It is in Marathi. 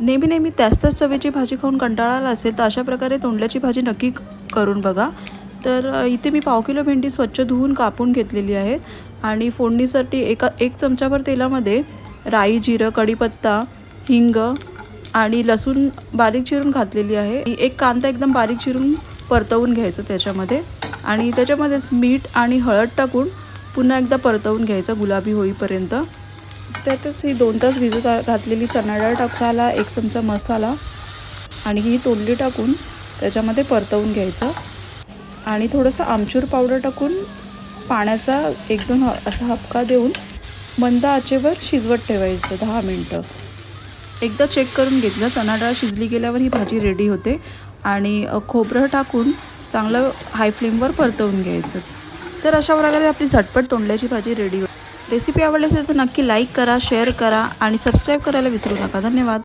नेहमी नेहमी त्याच त्याच चवीची भाजी खाऊन कंटाळा आला असेल तर अशा प्रकारे तोंडल्याची भाजी नक्की करून बघा. तर इथे मी पाव किलो भेंडी स्वच्छ धुवून कापून घेतलेली आहे. आणि फोडणीसाठी एका एक चमचाभर तेलामध्ये राई जिरं कढीपत्ता हिंग आणि लसूण बारीक चिरून घातलेली आहे. एक कांदा एकदम बारीक चिरून परतवून घ्यायचं त्याच्यामध्ये. आणि त्याच्यामध्येच मीठ आणि हळद टाकून पुन्हा एकदा परतवून घ्यायचं गुलाबी होईपर्यंत. त्यातच ही दोन तास भिजत घातलेली चणा डाळ टाकसाला एक चमचा मसाला आणि ही तोंडली टाकून त्याच्यामध्ये परतवून घ्यायचं. आणि थोडंसं आमचूर पावडर टाकून पाण्याचा एक दोन ह असा हपका देऊन मंद आचेवर शिजवत ठेवायचं दहा मिनटं. एकदा चेक करून घेतलं चणा डाळ शिजली गेल्यावर ही भाजी रेडी होते आणि खोबरं टाकून चांगलं हाय फ्लेमवर परतवून घ्यायचं. तर अशा प्रकारे आपली झटपट तोंडल्याची भाजी रेडी होते. रेसिपी आवडली असेल तर नक्की लाईक करा शेअर करा आणि सबस्क्राईब करायला विसरू नका. धन्यवाद.